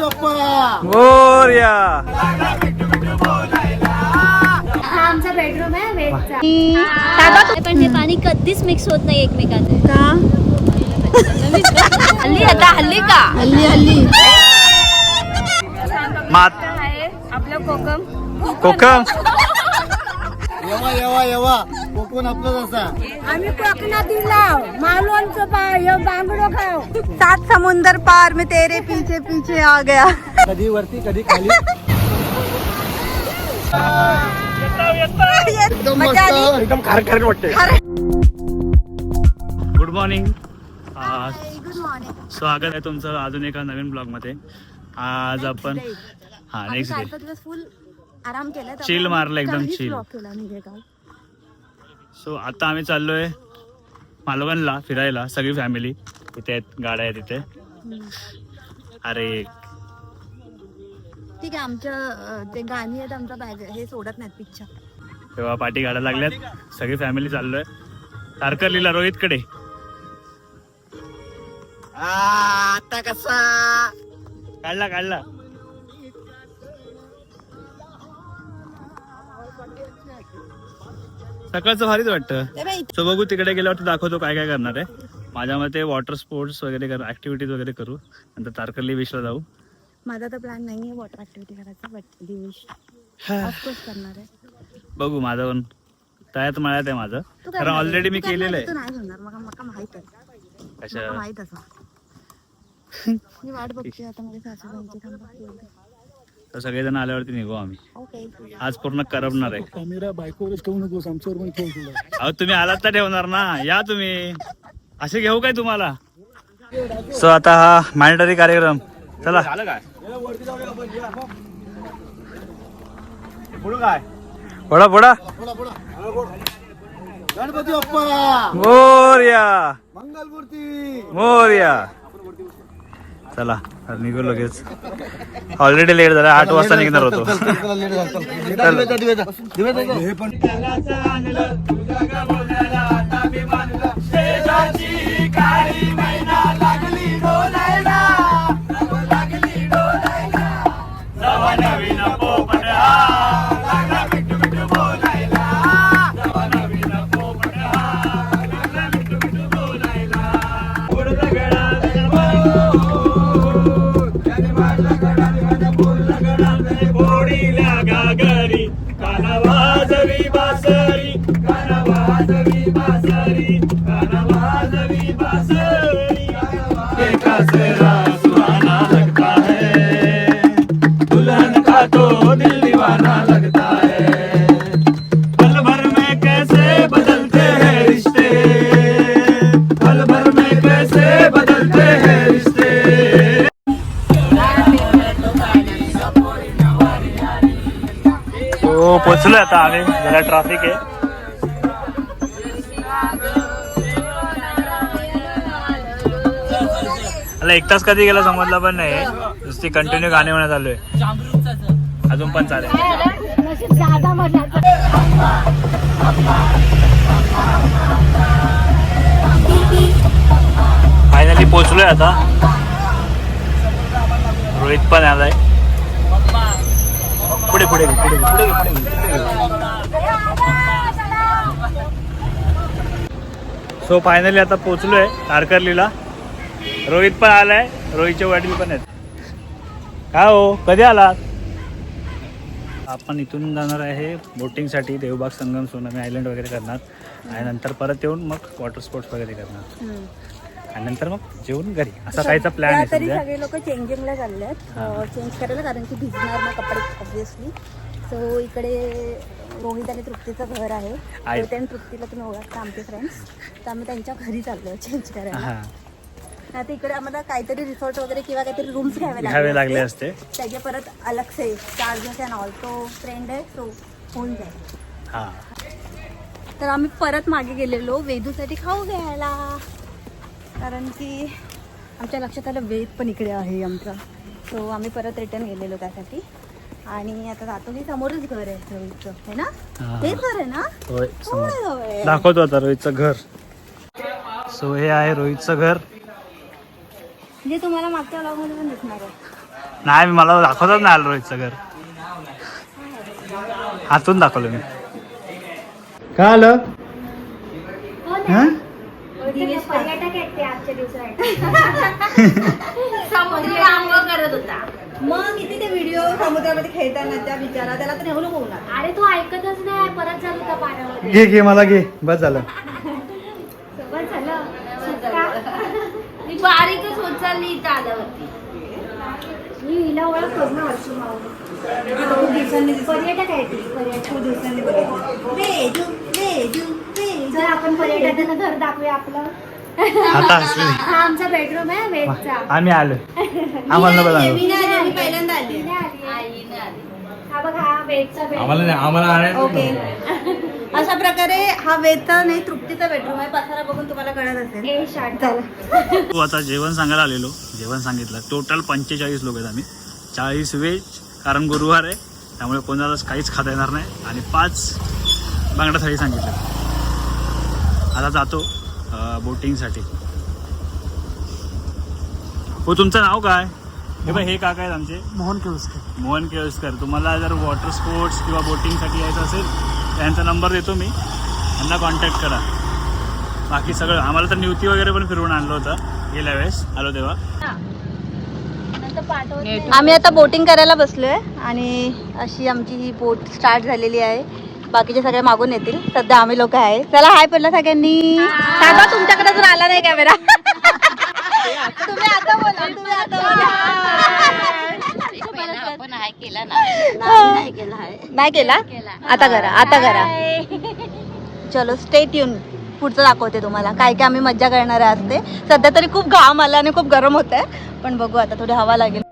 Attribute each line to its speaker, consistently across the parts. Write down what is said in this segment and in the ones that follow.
Speaker 1: गणपती बाप्पा
Speaker 2: मोरया.
Speaker 3: हा आमचा बेडरूम आहे वेटचा पण ते पाणी कधीच मिक्स होत नाही एकमेकात
Speaker 4: का?
Speaker 3: हल्ली आता हल्ली का?
Speaker 4: हल्ली हल्ली.
Speaker 2: मात.
Speaker 3: आहे आपलं कोकम.
Speaker 2: कोकम.
Speaker 1: येवा येवा येवा. कोकण आपलं असा
Speaker 4: आम्ही कोकणातील लाव मालवणचं पाय बांगडो खाव सात समुंदर पार में तेरे पीछे पीछे आ गया.
Speaker 1: कधी वरती कधी खाली? एकदम
Speaker 4: मजा आली?
Speaker 1: मस्त
Speaker 2: एकदम खार खार वाटते गुड मॉर्निंग
Speaker 4: गुड मॉर्निंग
Speaker 2: स्वागत आहे तुमचं अजून एका नवीन ब्लॉगमध्ये आज आपण हा नेक्स्ट डे
Speaker 4: फुल आराम केला
Speaker 2: Chill मारलं एकदम chill. सो आता आम्ही चाललोय मालवणला फिरायला. सगळी फॅमिली इथे आहेत गाड्या आहेत इथे. अरे.
Speaker 4: ठीक आहे आमच्या ते गाणी आहेत आमचा बॅग हे सोडत नाहीत पिक्चर
Speaker 2: तेव्हा पाठी गाड्या लागल्यात. सगळी फॅमिली चाललोय. तारकर्लीला रोहितकडे.
Speaker 1: आता कसा?
Speaker 2: काढला काढला. सकाळचं भारीच वाटतं. सो बघू तिकडे गेल्यावर दाखवतो काय काय करणार आहे. माझ्या मते वॉटर स्पोर्ट्स वगैरे कर ऍक्टिव्हिटीज वगैरे करू. नंतर तारकर्ली बीचला जाऊ.
Speaker 4: माझा तर प्लॅन नाही आहे वॉटर ऍक्टिव्हिटी करायचा बट दिवस ऑफकोर्स करणार आहे.
Speaker 2: बघू माझं पण. तयात मळ्यात आहे माझं. कारण ऑलरेडी मी केलेलं
Speaker 4: आहे, तू
Speaker 2: आहे
Speaker 4: नाही होणार मग मला माहीत आहे. मला
Speaker 2: कशा
Speaker 4: माहीत असं मी वाट बघते आता माझ्या सासूबाईंची.
Speaker 2: तर सगळेजण आल्यावरती निघू आम्ही.
Speaker 4: ओके.
Speaker 2: आज पूर्ण करपणार आहे.
Speaker 1: कॅमेरा बायकोवरच ठेवू नकोस आमच्यावर पण ठेव तुला
Speaker 2: अहो तुम्ही आलात तर ठेवणार ना. या तुम्ही. असे घेऊ काय तुम्हाला? सो आता हा मॅन्डेटरी कार्यक्रम. चला. पुढा पुढा.
Speaker 1: गणपती बाप्पा!
Speaker 2: मोरया.
Speaker 1: मंगलमूर्ती!
Speaker 2: मोरया. चला निघू लगेच. ऑलरेडी लेट झाला आठ वाजता निघणार होतो.
Speaker 1: हो
Speaker 2: पोचलोय आता आम्ही जरा ट्रॅफिक आहे मला एक तास कधी गेला समजला पण नाही. नुसती कंटिन्यू गाणे म्हणत आलोय. अजून पण चालेल. फायनली पोचलोय आता. रोहित पण आलाय. पुढे पुढे पुढे पुढे सो फायनली आता पोचलोय तारकर्लीला. रोहित पण आलाय रोहितचे वडील पण आहेत. काय हो? कधी आलात? आपण इथून जाणार आहे बोटिंगसाठी देवबाग संगम सोनामी आयलंड वगैरे करणार. आणि नंतर परत येऊन मग वॉटर स्पोर्ट्स वगैरे करणार. आणि नंतर मग जेवून घरी. असा काहीचा प्लॅन आहे
Speaker 4: तरी सगळे लोक चेंजिंगला चालले आहेत चेंज करायला कारण की भिजणार ना कपडे ऑब्विसली सो इकडे रोहित आणि तृप्तीचं घर आहे.
Speaker 2: आहे.
Speaker 4: रोहित आणि तृप्तीला तुम्ही ओळखता आमचे फ्रेंड्स तर आम्ही त्यांच्या घरी चाललोय चेंज करायला.
Speaker 2: हा
Speaker 4: आता इकडे आम्हाला काहीतरी रिसॉर्ट वगैरे किंवा काहीतरी रूम्स घ्यावे
Speaker 2: घ्यावे लागले असते.
Speaker 4: त्याचे परत अलग से चार्जेस अँड ऑल तो फ्रेंड आहे तो होऊन जाईल.
Speaker 2: हा.
Speaker 4: तर आम्ही परत मागे गेलेलो वेदूसाठी खाऊ घ्यायला. कारण की आमच्या लक्षात आलं वेद पण इकडे आहे आमचा. सो आम्ही परत रिटर्न गेलेलो त्यासाठी. आणि आता जातो की समोरच घर आहे रोहितचं है ना?
Speaker 2: हा.
Speaker 4: हेच घर आहे ना?
Speaker 2: होय समोर.
Speaker 4: होय, होय.
Speaker 2: दाखवतो आता रोहितचं घर. सो हे आहे रोहितचं घर.
Speaker 4: जे तुम्हाला मागच्या ब्लॉगमध्ये पण दिसणार आहे.
Speaker 2: नाही मी मला दाखवतच नाही आलं रोहितचं घर. हातून दाखवलं मी. काय आलं? हा?
Speaker 3: पर्यटक आहेत ते आजच्या दिवसात.
Speaker 4: समुद्र आंघोळ करत होता. मग किती ते व्हिडिओ समुद्रामध्ये खेळतानाच्या बिचारा त्याला तर नेऊ नको.
Speaker 3: अरे तू ऐकतच नाही परत पाण्यामध्ये.
Speaker 2: घे घे मला घे. बस झालं
Speaker 3: सोबत झालं सुटका.
Speaker 4: मी इथं आल्यावरती
Speaker 3: मी हिला ओळख पर्यटक आहे ती पर्यटक
Speaker 4: खूप दिवसांनी बघितलं वेजू वेजू वेजू.
Speaker 3: जर आपण पर्यटकांना घर दाखवूया आपलं.
Speaker 2: आता हसली
Speaker 3: हा आमचा बेडरूम आहे वेदचा
Speaker 2: आम्ही आलो आम्हाला
Speaker 4: आली, मी पहिल्यांदा आली.
Speaker 3: आली. हा बघ हा वेदचा बेडरूम
Speaker 2: आम्हाला
Speaker 4: ओके अशा प्रकारे हा वेदचा नाही तृप्तीचा बेडरूम आहे. पसारा बघून तुम्हाला कळत असेल.
Speaker 2: तू आता जेवण सांगायला आलेलो. जेवण सांगितलं. टोटल पंचेचाळीस लोक आहेत आम्ही. चाळीस व्हेज कारण गुरुवार आहे. त्यामुळे कोणालाच काहीच खाता येणार नाही. आणि पाच बांगडा थाळी सांगितलं आता जातो बोटिंगसाठी हो तुमचं नाव काय? हे बघ हे काका आहेत आमचे.
Speaker 1: मोहन केळुसकर.
Speaker 2: मोहन केळसकर. तुम्हाला जर वॉटर स्पोर्ट्स किंवा बोटिंगसाठी यायचं असेल त्यांचा नंबर देतो मी. त्यांना कॉन्टॅक्ट करा. बाकी सगळं आम्हाला तर निवती वगैरे पण फिरवून आणलं होतं. गेल्या वेळेस. आलो तेव्हा.
Speaker 4: आम्ही आता बोटिंग करायला बसलोय आणि अशी आमची ही बोट स्टार्ट झालेली आहे. बाकीचे सगळे मागून येतील. सध्या आम्ही लोक आहे चला हाय पडलं सगळ्यांनी. सांगा तुमच्याकडे जर आला नाही कॅमेरा तुम्ही आता बोला तुम्ही आता बोला. नाही केला आता करा आता करा. चलो स्टे ट्यून पुढचं दाखवते तुम्हाला. काय काय आम्ही मज्जा करणार आहे आज ते. सध्या तरी खूप घाम आला आणि खूप गरम होत आहे पण बघू आता थोडी हवा लागेल.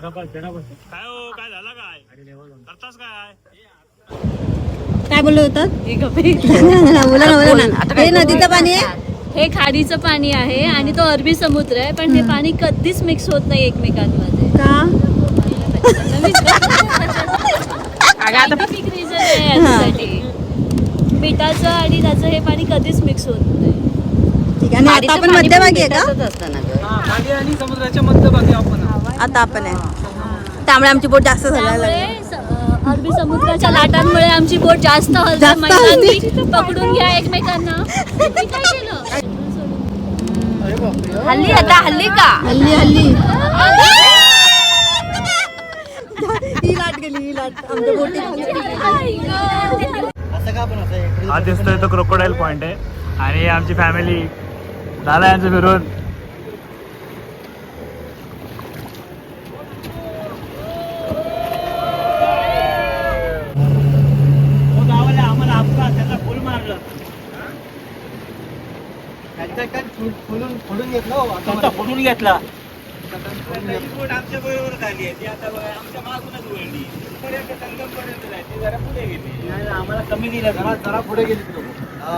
Speaker 2: काय हो काय झालं काय? करतास काय?
Speaker 4: काय बोलत होतात? बोला ना बोला ना हे नदीचं पाणी आहे?
Speaker 3: हे खाडीचं पाणी आहे आणि तो अरबी समुद्र आहे पण हे पाणी कधीच मिक्स होत नाही एकमेकांमध्ये.
Speaker 4: का?
Speaker 3: आहे याच्यासाठी. मिठाचं आणि त्याचं हे पाणी कधीच मिक्स होत नाही.
Speaker 4: ठीक आहे आणि आता आपण मध्यभागी आहे का?
Speaker 1: आणि समुद्राच्या मध्यभागी आपण.
Speaker 4: आता आपण आहे. त्यामुळे आमची बोट जास्त
Speaker 3: अ, अरबी समुद्राच्या लाटांमुळे आमची बोट जास्त महिलांनी पकडून घ्या एकमेकांना.
Speaker 4: हल्ली आता हल्ली का? हल्ली हल्ली. ही लाट गेली ही लाट. आमच्या
Speaker 2: हा दिसतोय तो क्रोकोडाईल पॉइंट आहे. आणि ही आमची फॅमिली झाला यांचं फिरून आम्हाला अपघात त्याचा फुल मारलं
Speaker 1: त्यांच्या काय फुल- फुलून फोडून घेतलं हो, आता
Speaker 2: फोडून घेतला.
Speaker 1: फोडून घेतलं.
Speaker 2: आमच्या बरोबर झाली आहे. ती आता बघा आमच्या मागूनच वळली. पर्यंत संगमपर्यंत जाय ती जरा पुढे गेली. नाही आम्हाला कमी दिलं.
Speaker 1: जरा जरा पुढे गेली ती लोकं. हा.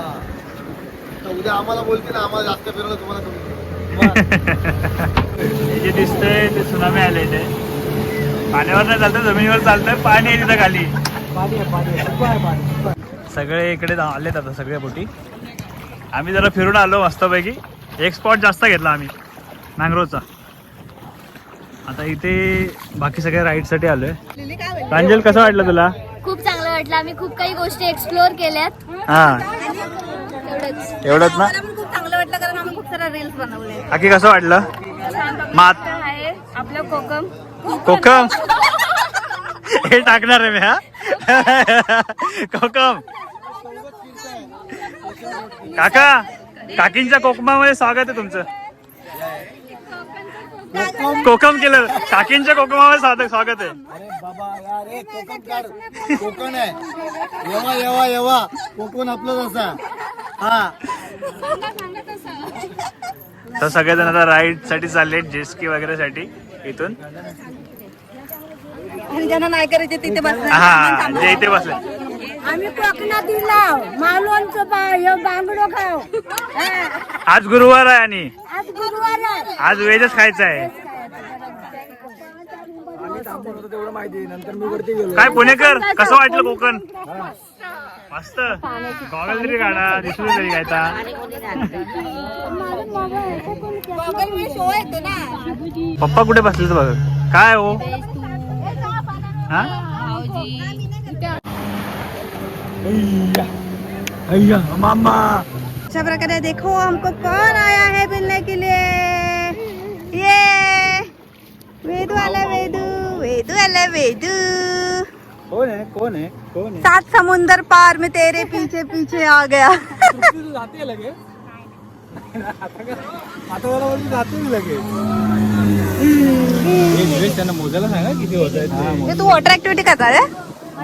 Speaker 1: आता उद्या आम्हाला बोलतील आम्हाला जास्त फिरवलं तुम्हाला कमी
Speaker 2: हे जे दिसतंय ते सुनामी आले इथे पाण्यावर नाही चालतंय जमिनीवर चालतंय पाणी आहे तिथं खाली.
Speaker 1: पाणी आहे पाणी आहे. खूप आहे पाणी खूप आहे.
Speaker 2: सगळे इकडे जा- आलेत आता सगळ्या बोटी. आम्ही जरा फिरून आलो मस्तपैकी. एक स्पॉट जास्त घेतला आम्ही मँग्रोवचा आता इथे बाकी सगळ्या राईडसाठी आलोय.
Speaker 4: लिली काय म्हणली?
Speaker 2: प्रांजल कसं वाटलं तुला?
Speaker 3: खूप चांगलं वाटलं. आम्ही खूप काही गोष्टी एक्सप्लोअर केल्यात.
Speaker 2: हा.
Speaker 3: एवढंच.
Speaker 2: ना?
Speaker 4: आम्हाला पण खूप चांगलं वाटलं कारण आम्ही खूप मस्तच बनवले.
Speaker 2: बाकी कसं वाटलं? मात.
Speaker 3: आहे. आपलं कोकम.
Speaker 2: कोकम. हे टाकणार आहे मी हा? कोकम. काका. काकींच्या कोकमामध्ये स्वागत आहे तुमचं. कोकम. केलं काकींच्या कोकमामध्ये स्वागत स्वागत आहे.
Speaker 1: अरे बाबा यार कोकण काढ. कोकण आहे. येवा येवा येवा. कोकण आपलं असा हा.
Speaker 2: तर सगळेजण आता राईडसाठी चालले जेस्की वगैरे साठी इथून.
Speaker 4: आणि ज्यांना नाही करायचे तिथे बसणार.
Speaker 2: हा जे इथे बसले.
Speaker 3: आम्ही कोकणातील मालवणचं पाय बांगडो खाव
Speaker 2: आज गुरुवार आहे आणि
Speaker 3: आज गुरुवार आहे.
Speaker 2: आज व्हेजच खायचं आहे. काय पुणेकर कसं वाटलं कोकण? मस्त. गॉगल तरी काढा दिसू तरी घ्यायचा
Speaker 4: शो येतो ना
Speaker 2: पप्पा कुठे बसले बघ? काय हो? हा? मामा।
Speaker 4: अशा प्रकारे देखो हमको कौन आया है मिलने के लिए? ये वेदू आला वेदू वेदू आला वेदू।
Speaker 2: कोण आहे कोण आहे कोण
Speaker 4: सात समुंदर पार में तेरे पीछे पीछे आ गया।
Speaker 2: जाते लगे। आता मला बोलली जाते लगे। त्यांना मोजायला सांगा किती होत
Speaker 4: हे तू वॉटर ऍक्टिव्हिटी करता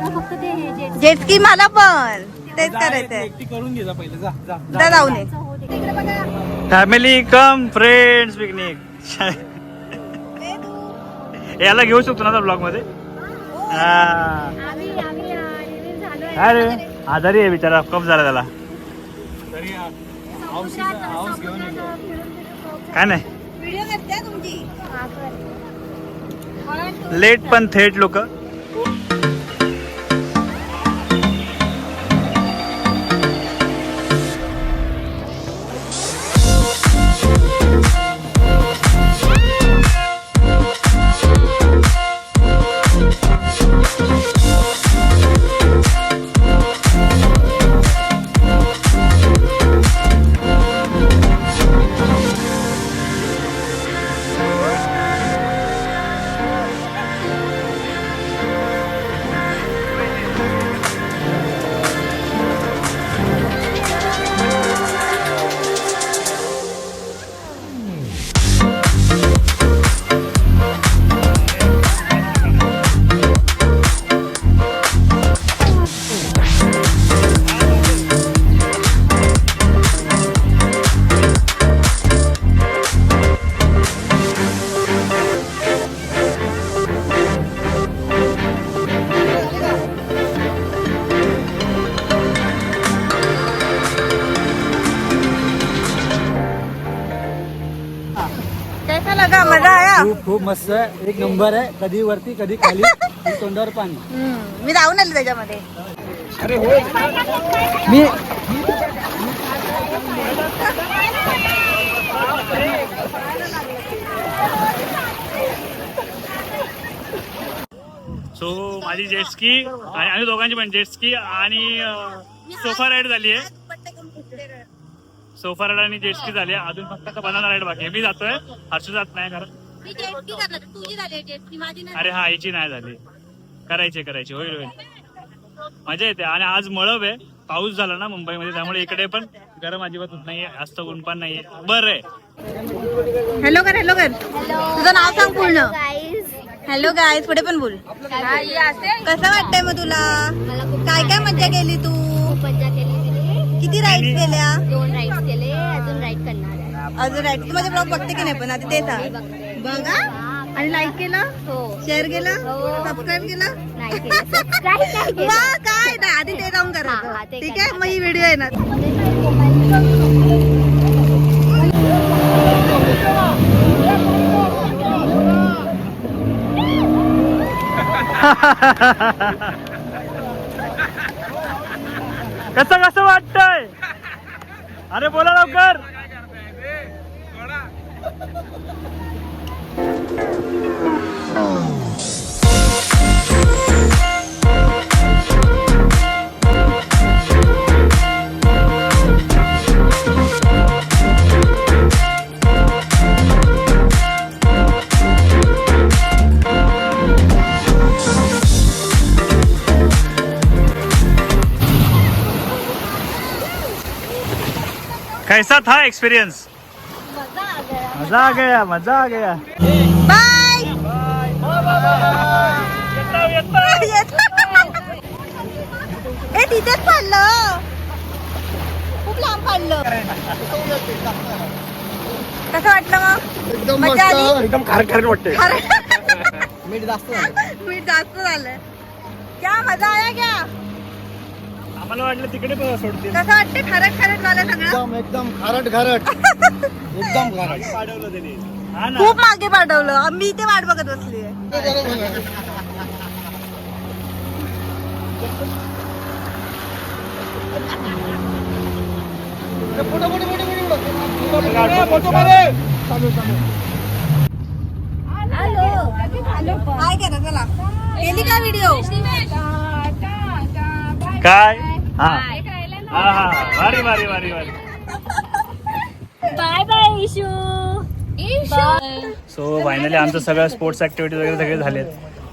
Speaker 4: रे
Speaker 3: मला हे
Speaker 4: पण. तेच करायचंय.
Speaker 2: करून घे जा पहिले. जा जा
Speaker 4: जा. जाऊ नये
Speaker 3: इकडे बघा.
Speaker 2: फॅमिली कम फ्रेंड्स पिकनिक याला घेऊ शकतो ना ब्लॉगमध्ये? हा. अरे आजारी आहे बिचारा. कप झाला त्याला. काय नाही.
Speaker 4: व्हिडिओ करते तुमची?
Speaker 2: लेट पण थेट लोक.
Speaker 5: मस्त आहे. एक नंबर आहे. कधी वरती कधी खाली. आणि तोंडावर पाणी.
Speaker 4: हम्म, मी जाऊन आले त्याच्यामध्ये.
Speaker 5: मी
Speaker 2: सो माझी जेटस्की आणि आणि दोघांची पण जेटस्की आणि सोफा राईड झाली आहे. सोफा राईड आणि जेटस्की झाली आहे. अजून फक्त आता बनाना राईड बाकी आहे. मी जातोय. हर्षू जात नाही कारण
Speaker 3: मी जेटकी करणार तुझी झाली जेटकी माझी नाही.
Speaker 2: अरे हा याची नाही झाली. करायची करायची होईल होईल. मजा येते. आणि आज मळब आहे. पाऊस झाला ना मुंबईमध्ये त्यामुळे इकडे पण गरम अजिबात होत नाहीये जास्त ऊन पण नाहीये. बरं आहे.
Speaker 4: हॅलो कर हॅलो कर. तुझं नाव सांग पूर्ण. हॅलो गायस पुढे पण बोल. कसं वाटतंय मग तुला? काय काय मज्जा केली तू?
Speaker 3: मज्जा केली
Speaker 4: किती राईड्स केल्या?
Speaker 3: दोन राईड्स केले अजून राईड करणार आहे.
Speaker 4: अजून राईड तू माझे ब्लॉग बघते की नाही पण? आधी ते सांग बघा. आणि लाईक केलं?
Speaker 3: हो.
Speaker 4: शेअर केलं?
Speaker 3: हो.
Speaker 4: सबस्क्राईब केलं?
Speaker 3: सबस्क्राईब नाही केलं.
Speaker 4: काय? नाही आधी ते जाऊन
Speaker 3: हा, हा, ते
Speaker 4: ठीक आहे? मग ही व्हिडिओ येणार
Speaker 2: कसं कसं वाटतंय? अरे बोला लवकर. कैसा था एक्सपीरियंस मजा आ गया मजा आ गया।
Speaker 4: बाय. हे तिथेच पडलं. खूप लांब पडलं. कसं वाटलं मग?
Speaker 1: एकदम
Speaker 4: मजा आली?
Speaker 1: एकदम खार खार वाटते
Speaker 4: खरं
Speaker 1: मीठ जास्त झालं.
Speaker 4: मी जास्त झालं. क्या मजा आया क्या?
Speaker 2: आम्हाला वाटलं तिकडे पण सोडतील.
Speaker 4: कसं वाटते खरंच खरंच झालं सगळं.
Speaker 1: एकदम एकदम खारट खारट एकदम खारट
Speaker 2: पाडवलं त्यांनी. हा ना.
Speaker 4: खूप मागे पाठवलं. मी ते वाट बघत बसली काय करा चला केली का व्हिडिओ
Speaker 2: काय? हा. हा हा भारी भारी भारी भारी.
Speaker 3: Bye bye Ishu.
Speaker 2: So finally आमचं सगळं स्पोर्ट्स ऍक्टिव्हिटी वगैरे सगळे झालेत.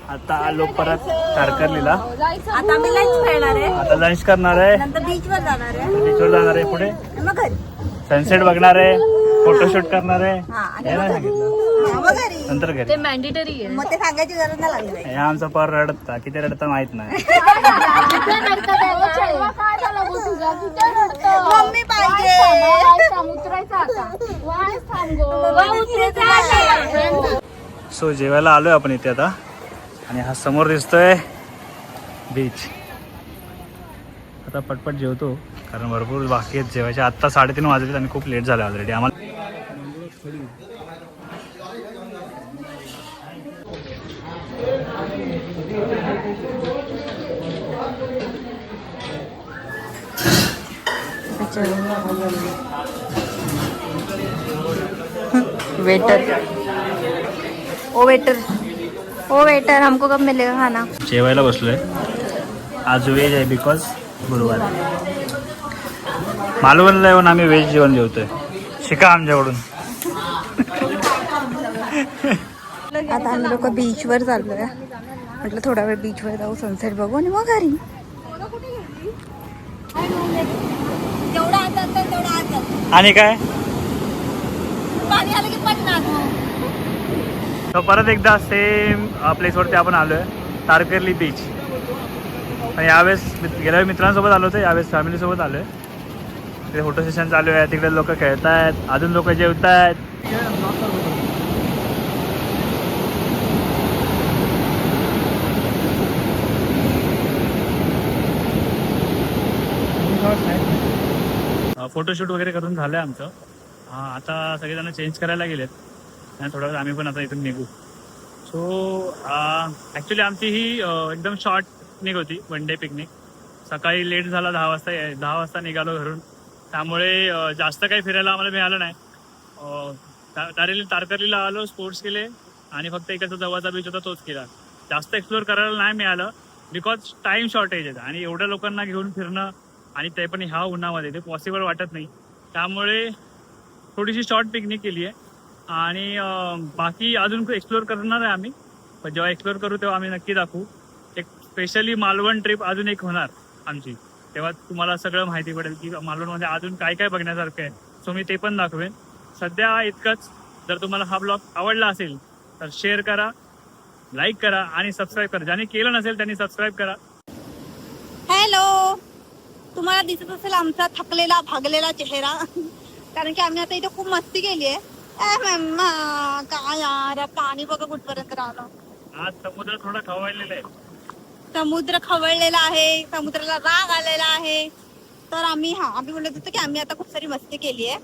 Speaker 2: आता आलो परत तारकर्लीला.
Speaker 4: आता आम्ही लंच खेळणार आहे.
Speaker 2: आता लंच करणार आहे.
Speaker 4: नंतर बीच वर जाणार आहे.
Speaker 2: बीचवर जाणार आहे पुढे.
Speaker 4: मग घरी.
Speaker 2: सनसेट बघणार आहे. फोटोशूट करणार आहे.
Speaker 4: हा, आणि
Speaker 2: नाही सांगितलं.
Speaker 4: मग घरी.
Speaker 2: नंतर घरी.
Speaker 3: मॅन्डेटरी आहे.
Speaker 4: मग ते सांगायची गरज नाही लागली
Speaker 2: हे आमचा पर रडता. किती रडता माहीत नाही.
Speaker 4: मम्मी पाहिजे.
Speaker 2: सो जेवायला आलोय आपण इथे आता. आणि हा समोर दिसतोय बीच आता पटपट जेवतो कारण भरपूर बाकी आहेत. जेवायचे आत्ता साडेतीन वाजले आणि खूप लेट झालं ऑलरेडी आम्हाला
Speaker 4: वेटर. ओ वेटर. ओ वेटर हमको कब मिलेगा खाना?
Speaker 2: जेवायला बसलोय. आज व्हेज आहे बिकॉज गुरुवार. मालवणला येऊन आम्ही व्हेज जेवण जेवतोय. शिका आमच्याकडून.
Speaker 4: आता आम्ही लोक बीचवर चाललोय. म्हटलं थोडा वेळ बीचवर जाऊ सनसेट बघू आणि मग घरी तेवढा आता तेवढा आता
Speaker 2: आणि काय?
Speaker 4: आलं
Speaker 2: तर परत एकदा सेम प्लेसवरती आपण आलोय तारकर्ली बीच आणि यावेळेस गेल्या मित्रांसोबत आलो होतो यावेळेस फॅमिलीसोबत आलोय. तिथे फोटो सेशन चालू आहे तिकडे लोक खेळत आहेत अजून लोक जेवत आहेत फोटोशूट वगैरे करून झालं आहे आमचं. हां आता सगळेजण चेंज करायला गेलेत. आणि थोडा वेळ आम्ही पण आता इथून निघू. सो ॲक्च्युली आमची ही एकदम शॉर्ट पिकनिक होती वन डे पिकनिक सकाळी लेट झाला दहा वाजता दहा वाजता निघालो घरून. त्यामुळे जास्त काही फिरायला आम्हाला मिळालं नाही. तारेली तारकर्लीला आलो स्पोर्ट्स केले. आणि फक्त एकाचा जवळचा बीच होता तोच केला. जास्त एक्सप्लोर करायला नाही मिळालं. बिकॉज टाईम शॉर्टेज आहे. आणि एवढ्या लोकांना घेऊन फिरणं आणि ते पण ह्या उन्हामध्ये ते पॉसिबल वाटत नाही. त्यामुळे थोडीशी शॉर्ट पिकनिक केली आहे. आणि बाकी अजून एक्सप्लोर करणार आहे आम्ही? पण जेव्हा एक्सप्लोर करू तेव्हा आम्ही नक्की दाखवू. एक स्पेशली मालवण ट्रिप अजून एक होणार आमची. तेव्हा तुम्हाला सगळं माहिती पडेल की मालवणमध्ये अजून काय काय बघण्यासारखं आहे. सो मी ते पण दाखवेन. सध्या इतकंच. जर तुम्हाला हा ब्लॉग आवडला असेल तर शेअर करा लाईक करा आणि सबस्क्राईब करा. ज्याने केलं नसेल त्यांनी सबस्क्राईब करा.
Speaker 4: हॅलो तुम्हाला दिसत असेल आमचा थकलेला भागलेला चेहरा. कारण की आम्ही आता इथे खूप मस्ती केली आहे. काय यार पाणी बघा कुठपर्यंत राहिलं.
Speaker 2: आज समुद्र थोडा खवळलेला आहे.
Speaker 4: समुद्र खवळलेला आहे समुद्राला राग आलेला आहे. तर आम्ही हा आम्ही बोलत होतो की आम्ही आता खूप सारी मस्ती केली आहे.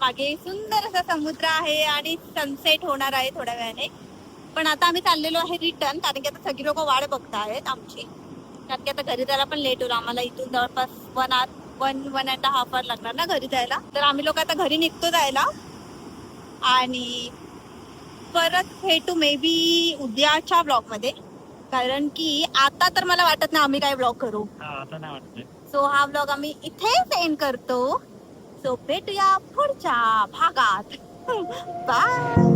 Speaker 4: मागे सुंदर असा समुद्र आहे आणि सनसेट होणार आहे थोड्या वेळाने. पण आता आम्ही चाललेलो आहे रिटर्न कारण की आता सगळी लोक वाट बघतायत आमची. कारण की आता घरी जायला पण लेट होईल. आम्हाला इथून जवळपास one hour one one and half hour लागणार ना घरी जायला. तर आम्ही लोक आता घरी निघतो जायला. आणि परत भेटू मे बी उद्याच्या ब्लॉगमध्ये. कारण की आता तर मला वाटत नाही आम्ही काय ब्लॉग करू.
Speaker 2: आता नाही वाटतंय
Speaker 4: सो हा ब्लॉग आम्ही इथेच एंड करतो. सो भेटूया पुढच्या भागात. बाय